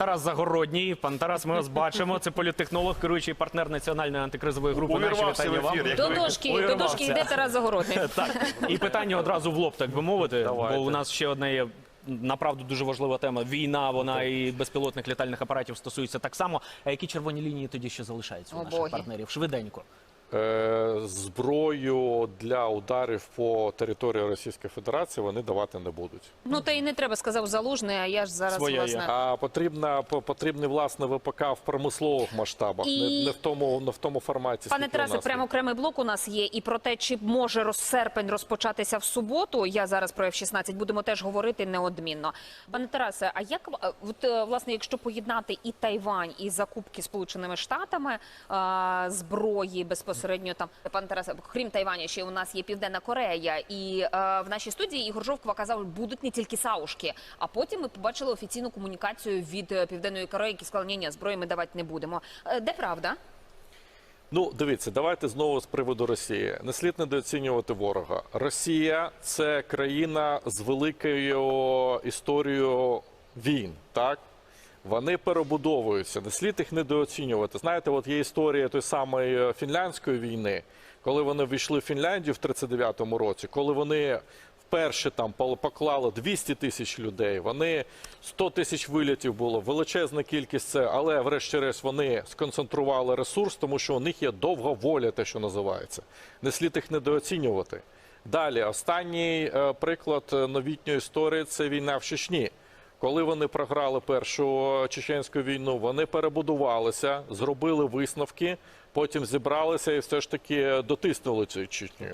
Тарас Загородній. Пан Тарас, ми вас бачимо. Це політтехнолог, керуючий партнер національної антикризової групи. Наші Увірвався вітання в ефір, вам. як До ви- дошки, до дошки йде Тарас Загородний. Так, і питання одразу в лоб, так би мовити. Давайте. Бо у нас ще одна є направду дуже важлива тема. Війна, вона і безпілотних літальних апаратів стосується так само. А які червоні лінії тоді ще залишаються у О, наших боги. партнерів? Швиденько. Е, зброю для ударів по території Російської Федерації вони давати не будуть. Ну та й не треба, сказав залужний, а я ж зараз Своя власне. А потрібна по- потрібний власне ВПК в промислових масштабах, І- не, не в тому не в тому форматі. Пане Тарасе, прямо окремий блок у нас є. І про те, чи може роз- серпень розпочатися в суботу. Я зараз про F-16 будемо теж говорити неодмінно. Пане Тарасе, а як е, от, е, власне, якщо поєднати і Тайвань, і закупки Сполученими Штатами зброї безпосередньо там, пане Тарасе, крім Тайваня, ще у нас є Південна Корея, і е, в нашій студії Ігор Жовкова казав, будуть не тільки саушки. А потім ми побачили офіційну комунікацію від е, Південної Кореї, які сказали, ні, зброї ми давати не будемо. Е, Де правда? Ну, дивіться, давайте знову з приводу Росії. Не слід недооцінювати ворога. Росія це країна з великою історією війн, так? Вони перебудовуються, не слід їх недооцінювати. Знаєте, от є історія той самої е, фінляндської війни, коли вони війшли в Фінляндію в 39-му році, коли вони вперше там поклали 200 тисяч людей, вони 100 тисяч вилітів було, величезна кількість це, але врешті-решт вони сконцентрували ресурс, тому що у них є довга воля, те, що називається. Не слід їх недооцінювати. Далі, останній е, приклад е, новітньої історії це війна в Чечні. Коли вони програли першу чеченську війну, вони перебудувалися, зробили висновки, потім зібралися і все ж таки дотиснули цю Чечню.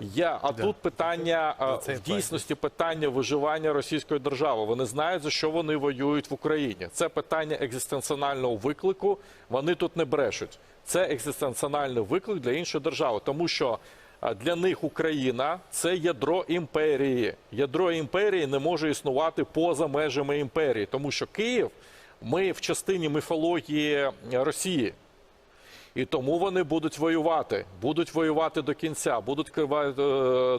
Я, а тут питання в дійсності питання виживання російської держави. Вони знають за що вони воюють в Україні. Це питання екзистенціонального виклику. Вони тут не брешуть. Це екзистенціональний виклик для іншої держави, тому що. Для них Україна це ядро імперії. Ядро імперії не може існувати поза межами імперії, тому що Київ ми в частині міфології Росії. І тому вони будуть воювати, будуть воювати до кінця. Будуть е,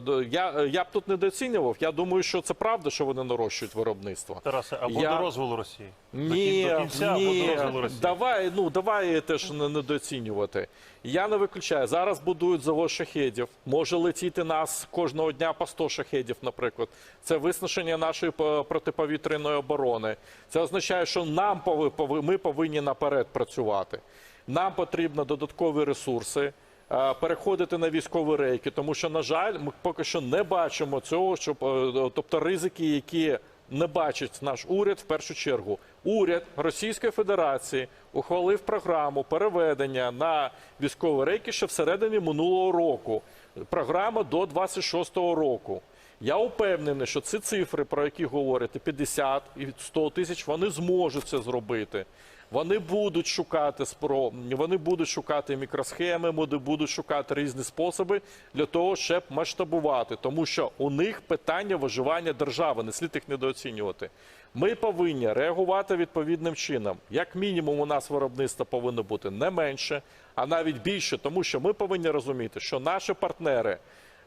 до- я, я б тут недооцінював. Я думаю, що це правда, що вони нарощують виробництво. Тарасе, або Я- до розвалу Росії. Ні, до кінця або ні, до розвалу Росії. давай, ну давай теж не недооцінювати. Я не виключаю. Зараз будують завод шахедів. Може летіти нас кожного дня по 100 шахедів, наприклад. Це виснаження нашої по- протиповітряної оборони. Це означає, що нам пови- ми повинні наперед працювати. Нам потрібно додаткові ресурси. е, Переходити на військові рейки, тому що, на жаль, ми поки що не бачимо цього, щоб е, тобто ризики, які не бачить наш уряд в першу чергу. Уряд Російської Федерації ухвалив програму переведення на військові рейки ще всередині минулого року. Програма до 26-го року. Я упевнений, що ці цифри, про які говорите, 50 і 100 тисяч, вони зможуть це зробити. Вони будуть шукати спро, вони будуть шукати мікросхеми, вони будуть шукати різні способи для того, щоб масштабувати, тому що у них питання виживання держави, не слід їх недооцінювати. Ми повинні реагувати відповідним чином. Як мінімум, у нас виробництво повинно бути не менше, а навіть більше, тому що ми повинні розуміти, що наші партнери.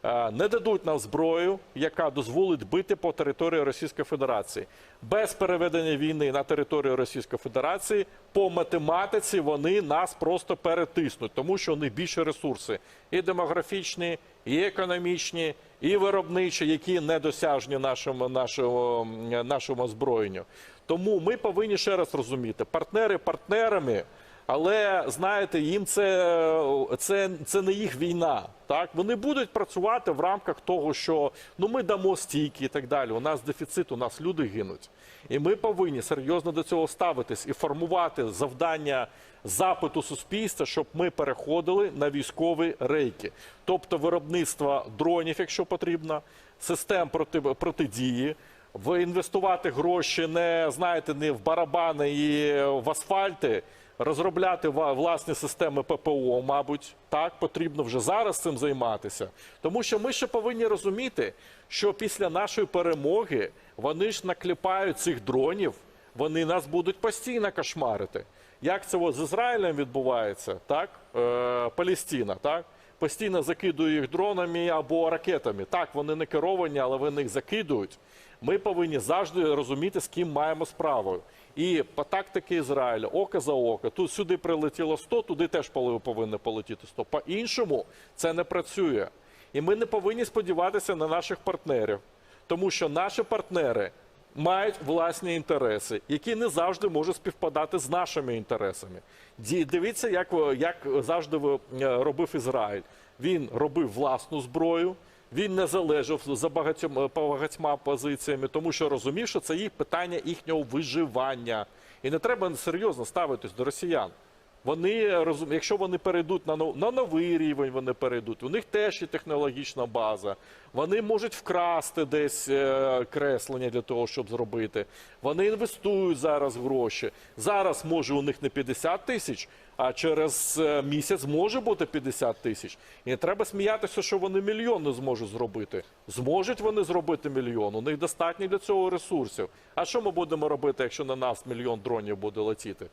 Е, не дадуть нам зброю, яка дозволить бити по території Російської Федерації. Без переведення війни на територію Російської Федерації по математиці вони нас просто перетиснуть, тому що них більше ресурси і демографічні, і економічні, і виробничі, які недосяжні нашому, нашому, нашому озброєнню. Тому ми повинні ще раз розуміти, партнери партнерами. Але знаєте, їм це, це, це не їх війна. Так вони будуть працювати в рамках того, що ну ми дамо стійки і так далі. У нас дефіцит, у нас люди гинуть, і ми повинні серйозно до цього ставитись і формувати завдання запиту суспільства, щоб ми переходили на військові рейки, тобто виробництво дронів, якщо потрібно, систем проти, протидії. В інвестувати гроші не знаєте, не в барабани і в асфальти, розробляти власні системи ППО, мабуть, так потрібно вже зараз цим займатися. Тому що ми ще повинні розуміти, що після нашої перемоги вони ж накліпають цих дронів, вони нас будуть постійно кошмарити. Як це з Ізраїлем відбувається, так? Е, Палістина, так? Постійно закидують їх дронами або ракетами. Так, вони не керовані, але вони їх закидують. Ми повинні завжди розуміти, з ким маємо справу. І по тактики Ізраїля, око за око, тут сюди прилетіло 100, туди теж повинно полетіти 100. По-іншому це не працює. І ми не повинні сподіватися на наших партнерів, тому що наші партнери мають власні інтереси, які не завжди можуть співпадати з нашими інтересами. Дивіться, як, як завжди е, робив Ізраїль. Він робив власну зброю. Він не залежав за багатьом по багатьма позиціями, тому що розумів, що це їх питання їхнього виживання. І не треба серйозно ставитись до росіян. Вони якщо вони перейдуть на, нов- на новий рівень, вони перейдуть. У них теж є технологічна база. Вони можуть вкрасти десь е, креслення для того, щоб зробити. Вони інвестують зараз гроші. Зараз може у них не 50 тисяч, а через е, місяць може бути 50 тисяч. І не треба сміятися, що вони мільйон не зможуть зробити. Зможуть вони зробити мільйон. У них достатньо для цього ресурсів. А що ми будемо робити, якщо на нас мільйон дронів буде летіти?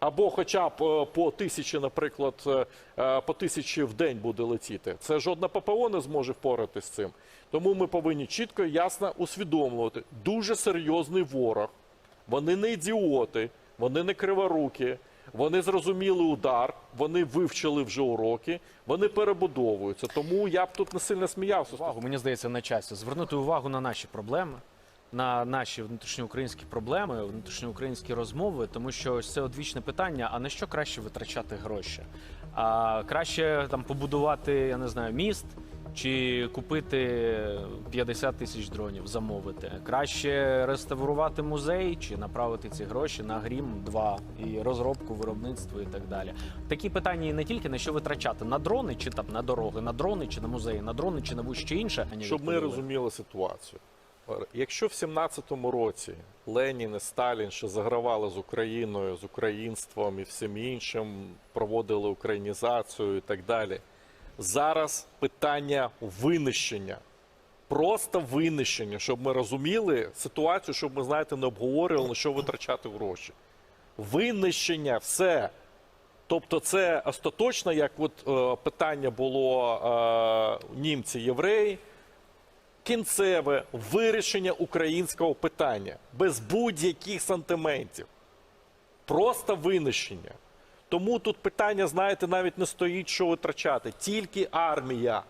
Або хоча б е, по тисячі, наприклад, е, е, по тисячі в день буде летіти. Це жодна ППО не зможе впоратись з цим. Тому ми повинні чітко і ясно усвідомлювати. Дуже серйозний ворог. Вони не ідіоти, вони не криворукі, вони зрозуміли удар, вони вивчили вже уроки, вони перебудовуються. Тому я б тут не сильно сміявся. увагу, мені здається, на часі звернути увагу на наші проблеми, на наші внутрішньоукраїнські проблеми, внутрішньоукраїнські розмови, тому що ось це одвічне питання: а на що краще витрачати гроші? А краще там побудувати, я не знаю, міст. Чи купити 50 тисяч дронів, замовити краще реставрувати музей, чи направити ці гроші на грім 2 і розробку, виробництво і так далі. Такі питання і не тільки на що витрачати на дрони, чи там на дороги, на дрони, чи на музеї, на дрони, чи на будь-що інше. Щоб ми розуміли ситуацію. Якщо в 17-му році Ленін і Сталін ще загравали з Україною, з українством і всім іншим, проводили українізацію і так далі. Зараз питання винищення. Просто винищення, щоб ми розуміли ситуацію, щоб ми, знаєте, не обговорювали, на що витрачати гроші. Винищення, все. Тобто, це остаточно, як от е, питання було е, німці, євреї, кінцеве вирішення українського питання без будь-яких сантиментів. Просто винищення. Тому тут питання, знаєте, навіть не стоїть, що витрачати, тільки армія.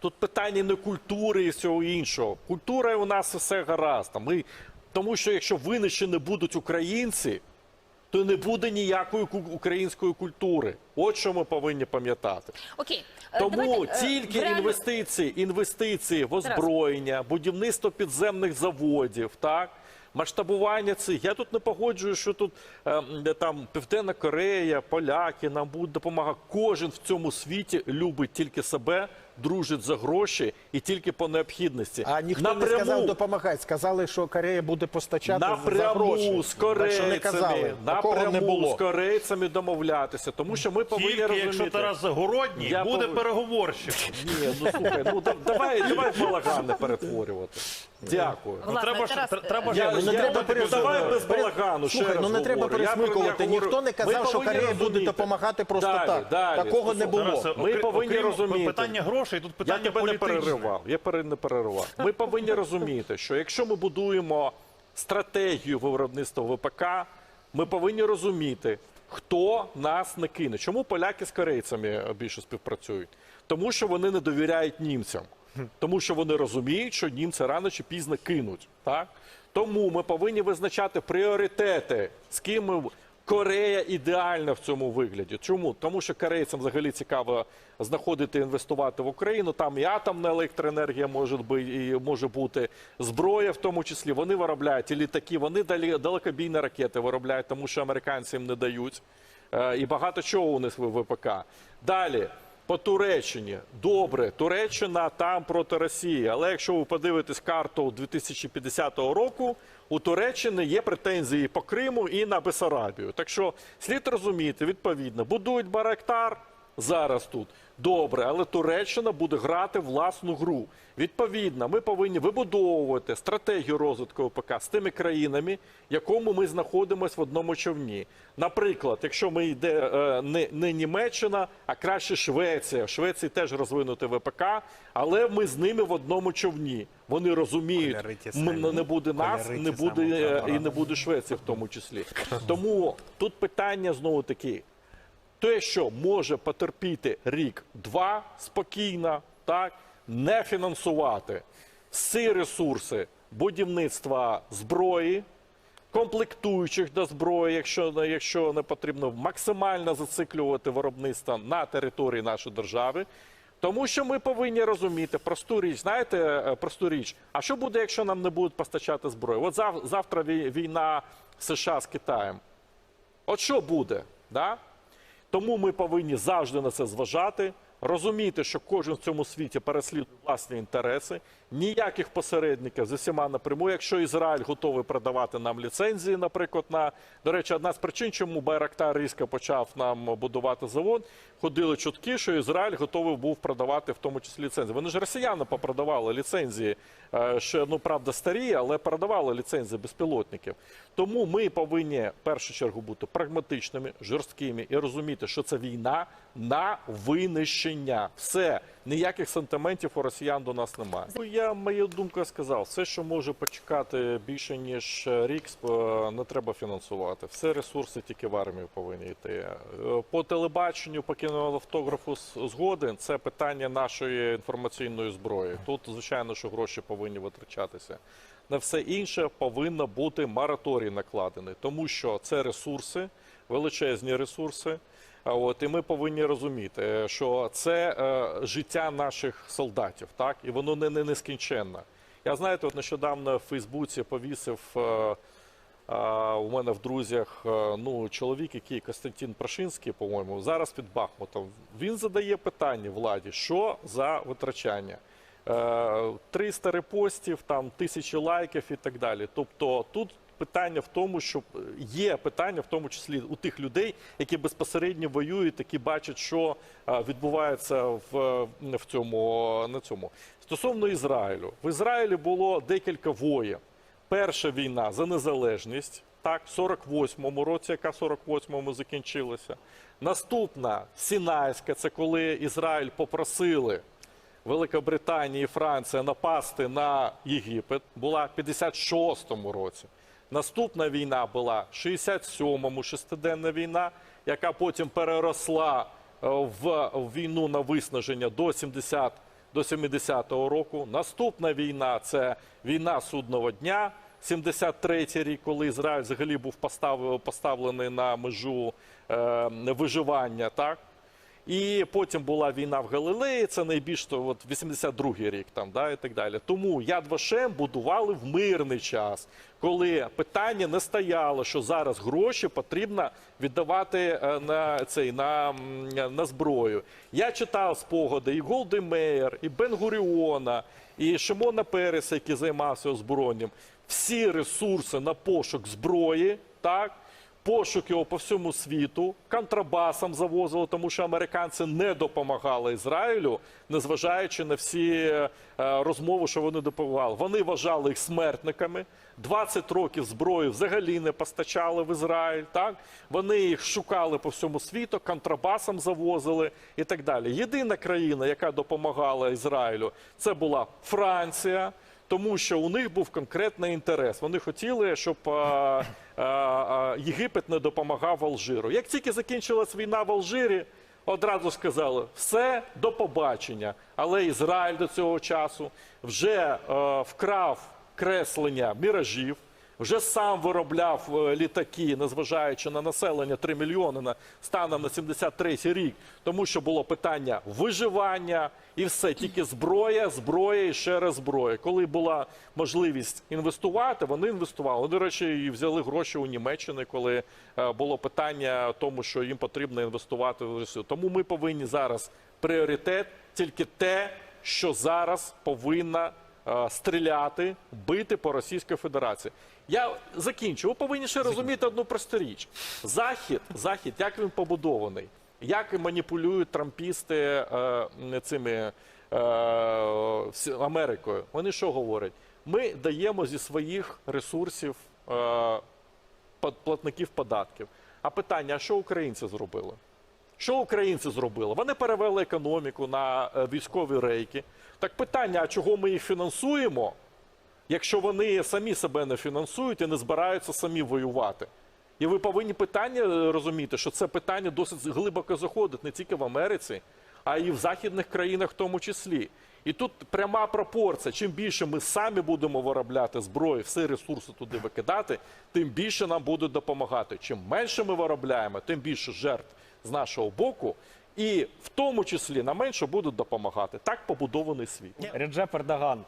Тут питання не культури і всього іншого. Культура у нас все гаразд. Ми, тому що якщо винищені будуть українці, то не буде ніякої української культури. От що ми повинні пам'ятати. Окей, Е, Тому давайте, е, тільки реаль- інвестиції, інвестиції в озброєння, будівництво підземних заводів, так. Масштабування цих. Я тут не погоджую, що тут де там Південна Корея, поляки нам будуть допомагати. Кожен в цьому світі любить тільки себе, дружить за гроші і тільки по необхідності. А ніхто не сказав допомагати. Сказали, що Корея буде постачати за гроші. Напряму з Так що не казали. корейцями, не було. з корейцями домовлятися, тому що ми повинні Тільки розуміти. якщо Тарас Загородній Я буде пов- переговорщик. Ні, ну слухай, ну да- давай, давай балаган не перетворювати. Дякую. Ну, Власне, треба ж Тарас, тр- треба е, ж Я, ну, не я, треба ну, давай без балагану. ще Слухай, раз ну не треба говорю. Я- пересмикувати. я говорю, Ніхто не казав, ми що повинні Корея буде розуміти. допомагати просто Далі, так. далі. Такого не було. Ми повинні розуміти. питання грошей, тут Я питання тебе не політичне. переривав. Я пере- не переривав. Ми повинні розуміти, що якщо ми будуємо стратегію виробництва ВПК, ми повинні розуміти, хто нас не кине. Чому поляки з корейцями більше співпрацюють? Тому що вони не довіряють німцям. Тому що вони розуміють, що німці рано чи пізно кинуть. Так? Тому ми повинні визначати пріоритети, з ким ми. Корея ідеальна в цьому вигляді. Чому? Тому що корейцям взагалі цікаво знаходити інвестувати в Україну. Там і атомна електроенергія може бути, і може бути зброя, в тому числі. Вони виробляють і літаки, вони далі далекобійні ракети виробляють, тому що американці їм не дають. Е, І багато чого у них в ВПК. Далі. По Туреччині добре, Туреччина там проти Росії. Але якщо ви подивитесь карту 2050 року, у Туреччини є претензії по Криму і на Бесарабію. Так що слід розуміти, відповідно, будують Барактар, зараз тут. Добре, але Туреччина буде грати власну гру. Відповідно, ми повинні вибудовувати стратегію розвитку ОПК з тими країнами, якому ми знаходимося в одному човні. Наприклад, якщо ми йде е, не, не Німеччина, а краще Швеція. В Швеції теж розвинути ВПК, але ми з ними в одному човні. Вони розуміють, Кольори ті м- самі, не буде нас, не буде е, і не буде Швеції в тому числі. Тому тут питання знову таки. Те, що може потерпіти рік-два спокійно, так не фінансувати всі ресурси будівництва зброї, комплектуючих до зброї, якщо, якщо не потрібно, максимально зациклювати виробництво на території нашої держави. Тому що ми повинні розуміти просту річ, знаєте, е, просту річ. А що буде, якщо нам не будуть постачати зброю? От зав- завтра війна США з Китаєм. От що буде? Да? Тому ми повинні завжди на це зважати, розуміти, що кожен в цьому світі переслідує власні інтереси, ніяких посередників з усіма напряму. Якщо Ізраїль готовий продавати нам ліцензії, наприклад, на до речі, одна з причин, чому Байрактар різко почав нам будувати завод, ходили чутки, що Ізраїль готовий був продавати в тому числі ліцензії. Вони ж росіяни попродавали ліцензії, ще ну правда старі, але передавали ліцензії безпілотників. Тому ми повинні в першу чергу бути прагматичними, жорсткими і розуміти, що це війна на винищення. Все ніяких сантиментів у росіян до нас немає. Ну, Я мою думку сказав. Все, що може почекати більше ніж рік, не треба фінансувати. Все ресурси тільки в армію повинні йти. Е, По телебаченню, по кінематографу згоден. Це питання нашої інформаційної зброї. Тут звичайно, що гроші повинні витрачатися. На все інше повинно бути мораторій накладений, тому що це ресурси, величезні ресурси. От і ми повинні розуміти, е, що це е, життя наших солдатів, так і воно не, не нескінченне. Я знаєте, от нещодавно в Фейсбуці повісив е, е, у мене в друзях е, ну чоловік, який Костянтин Прошинський, по-моєму, зараз під Бахмутом. Він задає питання владі, що за витрачання. Е, 300 репостів, там тисячі лайків і так далі. Тобто тут питання в тому, що є питання в тому числі у тих людей, які безпосередньо воюють, які бачать, що е, відбувається в, в цьому на цьому. Стосовно Ізраїлю, в Ізраїлі було декілька воєн. Перша війна за незалежність, так, в 48-му році, яка в 48-му закінчилася. Наступна Сінайська, це коли Ізраїль попросили Великобританія і Франція напасти на Єгипет, була в 56-му році. Наступна війна була в 67-му, шестиденна війна, яка потім переросла е, в війну на виснаження до 70 до 70-го року. Наступна війна це війна судного дня. 73-й рік, коли Ізраїль взагалі був постав- поставлений на межу е, виживання, так? І потім була війна в Галилеї, це найбільш то от 82-й рік, там да і так далі. Тому Яд Вашем будували в мирний час, коли питання не стояло, що зараз гроші потрібно віддавати е, на цей на, на зброю. Я читав спогади і Голди Меєр, і Бен Гуріона, і Шимона Переса, який займався озброєнням. Всі ресурси на пошук зброї, так пошук його по всьому світу, контрабасом завозили, тому що американці не допомагали Ізраїлю, незважаючи на всі е, розмови, що вони допомагали. Вони вважали їх смертниками. 20 років зброї взагалі не постачали в Ізраїль. Так вони їх шукали по всьому світу, контрабасом завозили і так далі. Єдина країна, яка допомагала Ізраїлю, це була Франція тому що у них був конкретний інтерес. Вони хотіли, щоб а, а, а, Єгипет не допомагав Алжиру. Як тільки закінчилась війна в Алжирі, одразу сказали, все до побачення. Але Ізраїль до цього часу вже е, вкрав креслення міражів. Вже сам виробляв е, літаки, незважаючи на населення 3 мільйони на станом на 73 рік, тому що було питання виживання і все. Тільки зброя, зброя і ще раз зброя. Коли була можливість інвестувати, вони інвестували. До речі, і взяли гроші у Німеччини, коли е, було питання тому, що їм потрібно інвестувати в Росію. Тому ми повинні зараз пріоритет тільки те, що зараз повинна стріляти, бити по Російській Федерації. Я закінчу. Ви повинні ще розуміти одну просту річ. Захід, захід, як він побудований. Як маніпулюють трампісти е, цими е, Америкою? Вони що говорять? Ми даємо зі своїх ресурсів е, платників податків. А питання: а що українці зробили? Що українці зробили? Вони перевели економіку на е, військові рейки. Так питання: а чого ми їх фінансуємо, якщо вони самі себе не фінансують і не збираються самі воювати? І ви повинні питання е, розуміти, що це питання досить глибоко заходить не тільки в Америці, а й в західних країнах в тому числі. І тут пряма пропорція. Чим більше ми самі будемо виробляти зброї, всі ресурси туди викидати, тим більше нам будуть допомагати. Чим менше ми виробляємо, тим більше жертв з нашого боку, і в тому числі на менше будуть допомагати. Так побудований світ. Реджеп Ердоган,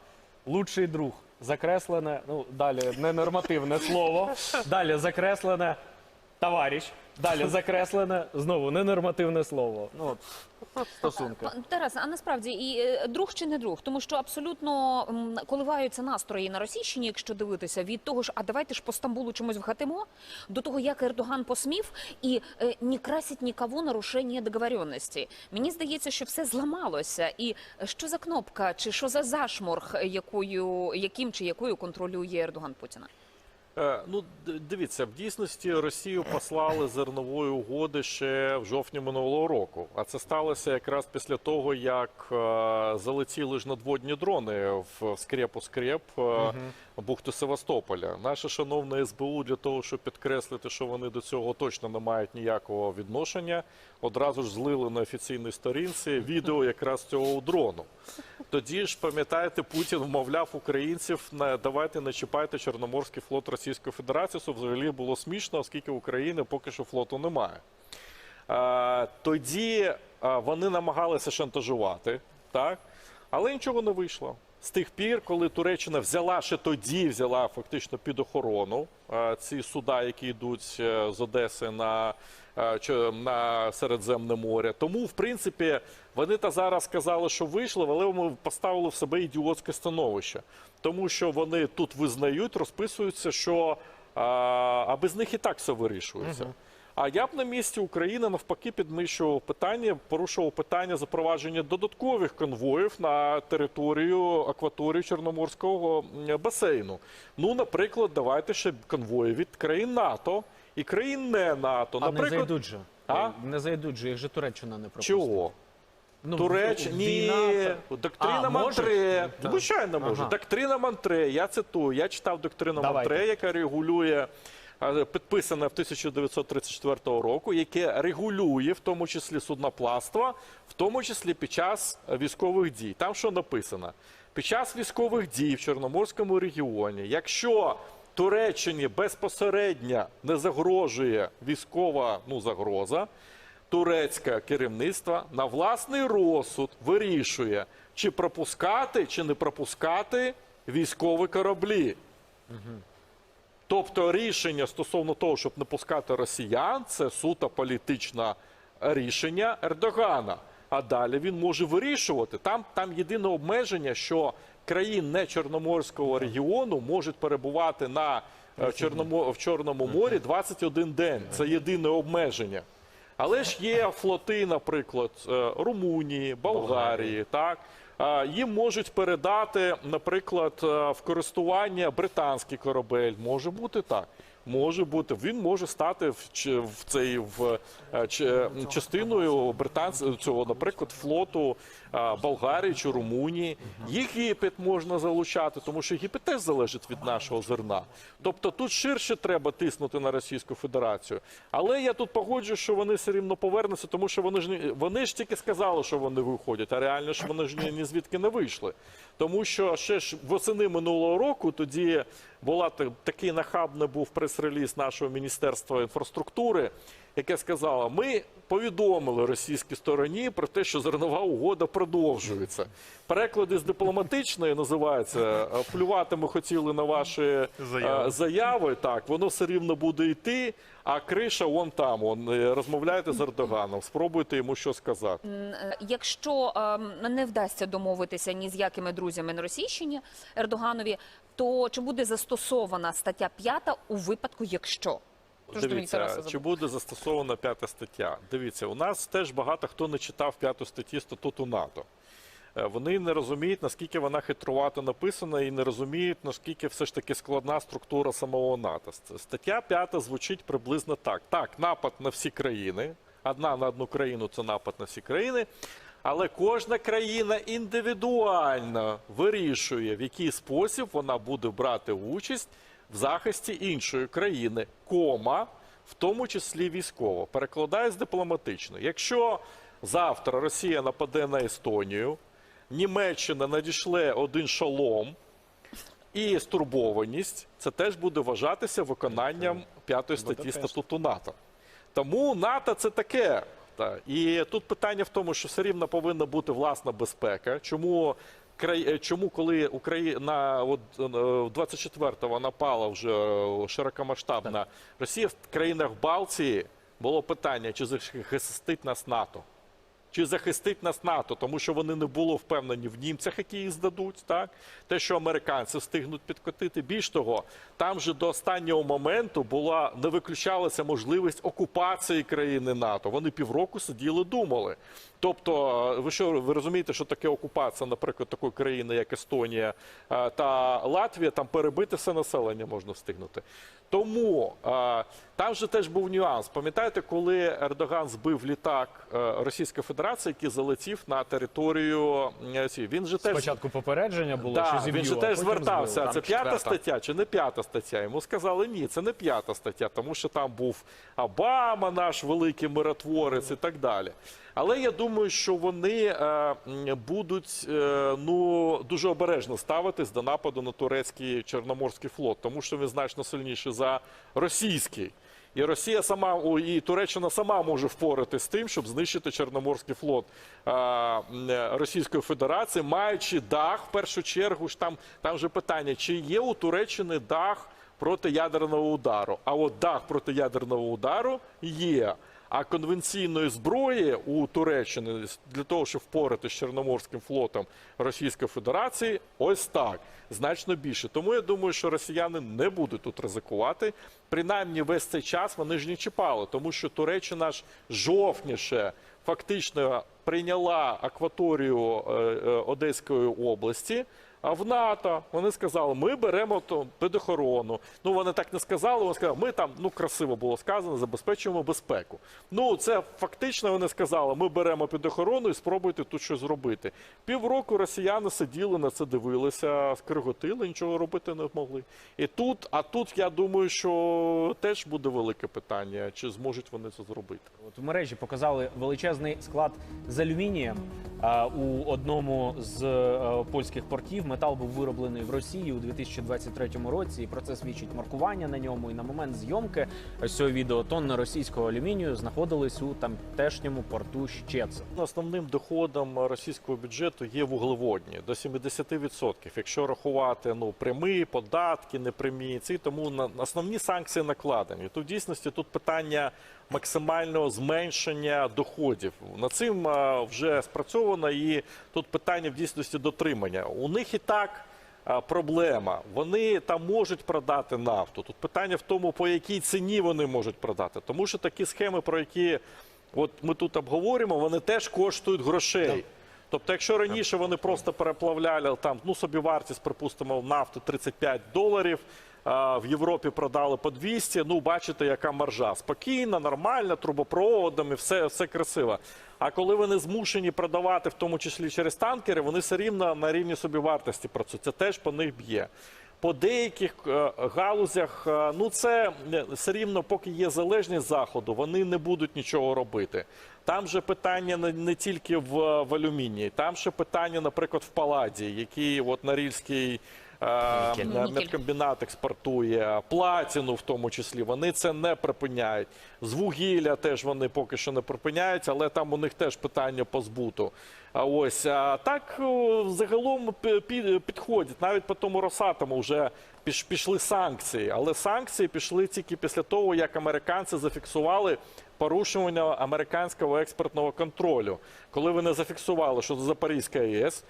лучший друг. Закреслене, ну далі ненормативне слово. Далі закреслене товариш. Далі закреслене знову ненормативне слово. Ну, от, стосунки. Пан Тарас, а насправді і е, друг чи не друг, тому що абсолютно коливаються настрої на Російщині, якщо дивитися від того ж, а давайте ж по Стамбулу чимось вгатимо, до того як Ердоган посмів і е, не красить нікого нарушення договоренності. Мені здається, що все зламалося. І е, що за кнопка, чи що за зашморг, е, якою яким чи якою контролює Ердоган Путіна? Е, Ну, дивіться, в дійсності Росію послали зернової угоди ще в жовтні минулого року. А це сталося якраз після того, як е, залетіли ж надводні дрони в скрепу скреп е, бухту Севастополя. Наше шановне СБУ для того, щоб підкреслити, що вони до цього точно не мають ніякого відношення, одразу ж злили на офіційній сторінці відео якраз цього дрону. Тоді ж, пам'ятаєте, Путін вмовляв українців на давайте не чіпайте Чорноморський флот Російської Федерації. Це взагалі було смішно, оскільки України поки що флоту немає. Тоді вони намагалися шантажувати, так? але нічого не вийшло. З тих пір, коли Туреччина взяла ще тоді, взяла фактично під охорону е, ці суда, які йдуть е, з Одеси на, е, на Середземне море. Тому, в принципі, вони та зараз сказали, що вийшли, але ми поставили в себе ідіотське становище. Тому що вони тут визнають, розписуються, що а, а без них і так все вирішується. А я б на місці України навпаки підміщував питання, порушував питання запровадження додаткових конвоїв на територію акваторії Чорноморського басейну. Ну, наприклад, давайте ще конвої від країн НАТО і країн не НАТО. А не наприклад, зайдуть же. А? Не зайдуть же, їх же Туреччина не пропустить. чого? Ну, Туреччина, ні, доктрина А? Монтре. Звичайно, може. Ага. Доктрина Монтре. Я цитую. Я читав доктрину Давайте. Монтре, яка регулює. А, Підписана в 1934 року, яке регулює в тому числі судноплавство, в тому числі під час військових дій. Там що написано? Під час військових дій в Чорноморському регіоні, якщо Туреччині безпосередньо не загрожує військова ну, загроза, турецьке керівництво на власний розсуд вирішує, чи пропускати, чи не пропускати військові кораблі. Тобто рішення стосовно того, щоб не пускати росіян, це суто політичне рішення Ердогана. А далі він може вирішувати. Там, там єдине обмеження, що країн не Чорноморського регіону можуть перебувати на е, Чорномо, в Чорному морі 21 день. Це єдине обмеження. Але ж є флоти, наприклад, е, Румунії, Болгарії, так. Їм можуть передати, наприклад, е, в користування британський корабель. Може бути так. Може бути, він може стати в, в цей в е, ч- частиною британського цього, наприклад, флоту е, Болгарії чи Румунії. Їх Єгипет можна залучати, тому що Єгипет теж залежить від нашого зерна. Тобто тут ширше треба тиснути на Російську Федерацію. Але я тут погоджую, що вони все рівно повернуться, тому що вони ж не- вони ж тільки сказали, що вони виходять, а реально ж вони ж ні звідки не вийшли. Тому що ще ж восени минулого року тоді була такий нахабний був прес-реліз нашого міністерства інфраструктури, яке сказало: ми повідомили російській стороні про те, що зернова угода продовжується. Переклад із дипломатичної називається е, плювати ми хотіли на ваші е, Заяви. заяви. Так, воно все рівно буде йти. А криша вон там. Вон, е, розмовляйте з Ердоганом, спробуйте йому що сказати. Якщо ем, не вдасться домовитися ні з якими друзями на Російщині Ердоганові, то чи буде застосована стаття 5 у випадку, якщо? Тож Дивіться, чи буде застосована п'ята стаття? Дивіться, у нас теж багато хто не читав п'яту статті статуту НАТО. Е, Вони не розуміють, наскільки вона хитрувато написана, і не розуміють, наскільки все ж таки складна структура самого НАТО. Стаття 5 звучить приблизно так: так, напад на всі країни. Одна на одну країну це напад на всі країни. Але кожна країна індивідуально вирішує, в який спосіб вона буде брати участь в захисті іншої країни, кома, в тому числі військово. Перекладаюсь дипломатично. Якщо завтра Росія нападе на Естонію, Німеччина надішле один шолом і стурбованість, це теж буде вважатися виконанням п'ятої статті статуту НАТО. Тому НАТО це таке. Та. І тут питання в тому, що все рівно повинна бути власна безпека. Чому, край- е, чому коли Україна от, е, 24-го напала вже е, широкомасштабна Росія в країнах Балтії, було питання, чи захистить нас НАТО. Чи захистить нас НАТО, тому що вони не були впевнені в німцях, які їх здадуть, так те, що американці встигнуть підкотити. Більш того, там же до останнього моменту була не виключалася можливість окупації країни НАТО. Вони півроку сиділи, думали. Тобто, ви що ви розумієте, що таке окупація, наприклад, такої країни, як Естонія е, та Латвія, там перебити все населення можна встигнути. Тому е, там же теж був нюанс. Пам'ятаєте, коли Ердоган збив літак е, Російської Федерації, який залетів на територію е, Росії? Він же теж Спочатку попередження було, що Да, зіб'ю, він же теж звертався. збили. Це Там п'ята стаття чи не п'ята стаття? Йому сказали, ні, це не п'ята стаття, тому що там був Обама, наш великий миротворець і так далі. Але я думаю, що вони е, будуть е, ну дуже обережно ставитись до нападу на турецький чорноморський флот, тому що він значно сильніший за російський. І Росія сама і Туреччина сама може впоратись з тим, щоб знищити Чорноморський флот е, Російської Федерації, маючи дах в першу чергу. ж Там там же питання, чи є у Туреччини дах проти ядерного удару? А от дах проти ядерного удару є. А конвенційної зброї у Туреччини для того, щоб впоратися з Чорноморським флотом Російської Федерації, ось так значно більше. Тому я думаю, що росіяни не будуть тут ризикувати. Принаймні, весь цей час вони ж не чіпали, тому що Туреччина ж жовтніше фактично прийняла акваторію е, е, Одеської області. А в НАТО вони сказали, ми беремо то підохорону. Ну вони так не сказали. Вони сказали, ми там ну красиво було сказано, забезпечуємо безпеку. Ну це фактично вони сказали, ми беремо під охорону і спробуйте тут щось зробити. Півроку росіяни сиділи на це, дивилися, скриготили, нічого робити не могли. І тут, а тут я думаю, що теж буде велике питання, чи зможуть вони це зробити. От в мережі показали величезний склад з алюмінієм у одному з е, польських портів. Метал був вироблений в Росії у 2023 році. І про це свідчить маркування на ньому. І на момент зйомки ось цього відео тонни російського алюмінію знаходились у тамтешньому порту Щецин. Основним доходом російського бюджету є вуглеводні до 70%. Якщо рахувати ну прямі податки, непрямі ці тому на основні санкції накладені. То в дійсності тут питання максимального зменшення доходів. Над цим вже спрацьовано, і тут питання в дійсності дотримання. У них і так. Проблема. Вони там можуть продати нафту. Тут питання в тому, по якій ціні вони можуть продати. Тому що такі схеми, про які от ми тут обговорюємо, вони теж коштують грошей. Тобто, якщо раніше вони просто переплавляли там, ну собі вартість, припустимо, нафти 35 доларів. В Європі продали по 200, ну бачите, яка маржа. Спокійна, нормальна, трубопроводами, все, все красиво. А коли вони змушені продавати, в тому числі через танкери, вони все рівно на рівні собівартості працюють. Це теж по них б'є. По деяких е, галузях, е, ну це е, все рівно, поки є залежність заходу, вони не будуть нічого робити. Там же питання не, тільки в, в алюмінії, там ще питання, наприклад, в паладі, який от Нікель. Нікель. Медкомбінат експортує, платіну в тому числі. Вони це не припиняють. З вугілля теж вони поки що не припиняють, але там у них теж питання по збуту. А ось а так загалом пі- пі- підходять. Навіть по тому Росатому вже піш- пішли санкції, але санкції пішли тільки після того, як американці зафіксували порушування американського експортного контролю. Коли вони зафіксували, що Запорізька а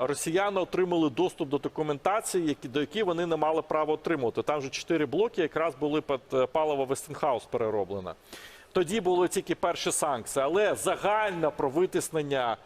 росіяни отримали доступ до документації, до якої вони не мали права отримувати. Там вже чотири блоки якраз були під е, паливо Вестінхаус перероблено. Тоді були тільки перші санкції, але загальне про витиснення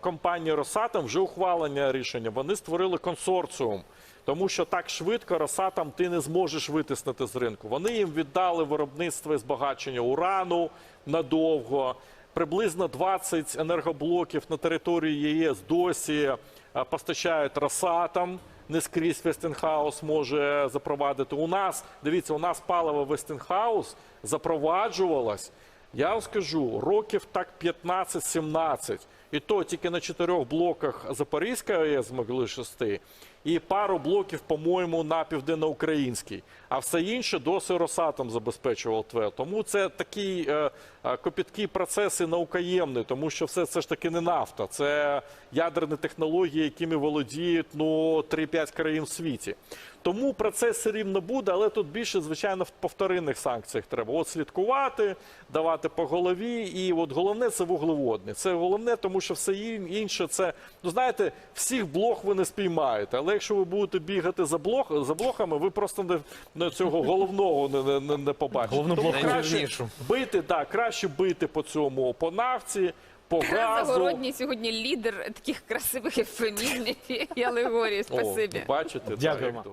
компанії Росатом вже ухвалення рішення. Вони створили консорціум. Тому що так швидко Росатом ти не зможеш витиснути з ринку. Вони їм віддали виробництво і збагачення урану надовго. Приблизно 20 енергоблоків на території ЄС досі е, постачають Росатом. Не скрізь Вестенхаус може запровадити. У нас дивіться, у нас паливо Вестінхаус запроваджувалось. Я вам скажу, років так 15-17. І то тільки на чотирьох блоках Запорізької АЕС змогли шести, і пару блоків, по-моєму, на південноукраїнській. А все інше досі Росатом забезпечував ТВЕ. Тому це такі е, е, копіткі процеси наукоємні, тому що все це ж таки не нафта. Це ядерні технології, якими володіють ну, 3-5 країн в світі. Тому процес все рівно буде, але тут більше, звичайно, в повторинних санкціях треба. От слідкувати, давати по голові. І от головне це вуглеводні. Це головне, тому що все ін- інше це, ну знаєте, всіх блох ви не спіймаєте. Але якщо ви будете бігати за, блох, за блохами, ви просто не, не цього головного не, не, не, не побачите. Головну Тому блоху. краще бити, так, краще бити по цьому, по нафті, по газу. Загородній сьогодні лідер таких красивих ефемізмів і алегорій. О, Спасибі. бачите, так, Дякуємо.